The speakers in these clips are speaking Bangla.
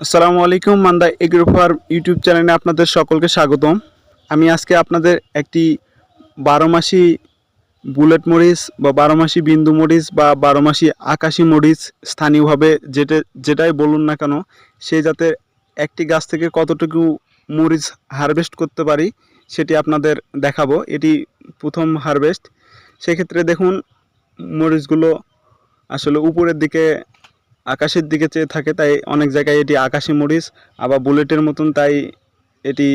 আসসালামু আলাইকুম, মান্দা এগ্রো ফার্ম ইউটিউব চ্যানেলে আপনাদের সকলকে স্বাগতম। আমি আজকে আপনাদের একটি বারো মাসি বুলেট মরিচ বা বারো মাসি বিন্দু মরিচ বা বারো মাসি আকাশি মরিচ স্থানীয়ভাবে যেটা, যেটাই বলুন না কেন, সেই যাতে একটি গাছ থেকে কতটুকু মরিচ হারভেস্ট করতে পারি সেটি আপনাদের দেখাবো। এটি প্রথম হারভেস্ট। সেক্ষেত্রে দেখুন, মরিচগুলো আসলে উপরের দিকে আকাশের দিকে চেয়ে থাকে, তাই অনেক জায়গায় এটি আকাশি মরিচ, আবার বুলেটের মতন তাই এটি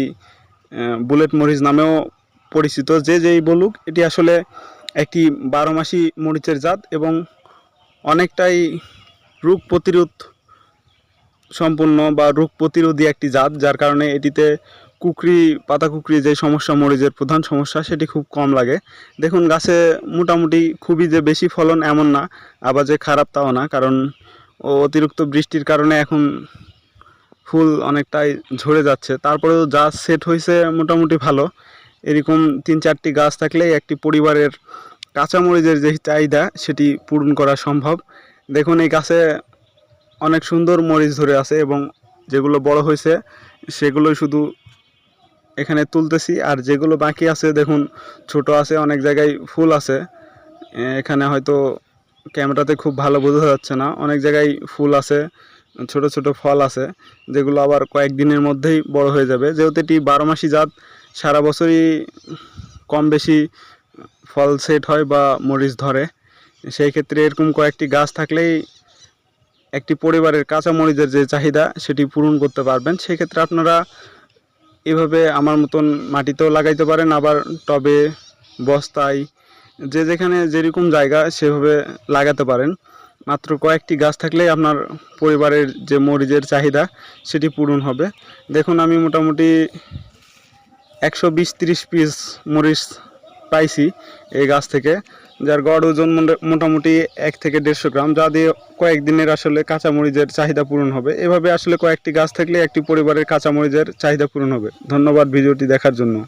বুলেট মরিচ নামেও পরিচিত। যে যেই বলুক, এটি আসলে একটি বারো মাসি মরিচের জাত এবং অনেকটাই রোগ প্রতিরোধ সম্পূর্ণ বা রোগ প্রতিরোধী একটি জাত, যার কারণে এটিতে কুকরি পাতা কুকরি যে সমস্যা, মরিচের প্রধান সমস্যা, সেটি খুব কম লাগে। দেখুন, গাছে মোটামুটি খুবই যে বেশি ফলন এমন না, আবার যে খারাপ তাও না, কারণ অতিরিক্ত বৃষ্টির কারণে এখন ফুল অনেকটাই ঝরে যাচ্ছে। তারপরেও যা সেট হয়েছে মোটামুটি ভালো। এরকম তিন চারটি গাছ থাকলেই একটি পরিবারের কাঁচামরিচের যে চাহিদা, সেটি পূরণ করা সম্ভব। দেখুন, এই গাছে অনেক সুন্দর মরিচ ধরে আছে এবং যেগুলো বড় হয়েছে, সেগুলোই শুধু এখানে তুলতেছি। আর যেগুলো বাকি আছে, দেখুন, ছোট আছে, অনেক জায়গায় ফুল আছে। এখানে হয়তো ক্যামেরাতে খুব ভালো বোঝা যাচ্ছে না। অনেক জায়গায় ফুল আছে, ছোট ছোট ফল আছে, যেগুলো আবার কয়েকদিনের মধ্যেই বড় হয়ে যাবে। যেহেতু এটি বারো মাসি জাত, সারা বছরই কম বেশি ফল সেট হয় বা মরিচ ধরে। সেই ক্ষেত্রে এরকম কয়েকটি গাছ থাকলেই একটি পরিবারের কাঁচা মরিচের যে চাহিদা, সেটি পূরণ করতে পারবেন। সেক্ষেত্রে আপনারা এভাবে আমার মতন মাটিতেও লাগাইতে পারেন, আবার টবে, বস্তায় যে যেখানে যেরকম জায়গা সেভাবে লাগাতে পারেন। মাত্র কয়েকটি গাছ থাকলেই আপনার পরিবারের যে মরিচের চাহিদা সেটি পূরণ হবে। দেখুন, আমি মোটামুটি একশো বিশ তিরিশ পিস মরিচ পাইছি এই গাছ থেকে, যার গড় ওজন মোটা- মোটামুটি এক থেকে দেড়শো গ্রাম, যা দিয়ে কয়েকদিনের আসলে কাঁচামরিচের চাহিদা পূরণ হবে। এভাবে আসলে কয়েকটি গাছ থাকলে একটি পরিবারের কাঁচামরিচের চাহিদা পূরণ হবে। ধন্যবাদ ভিডিওটি দেখার জন্য।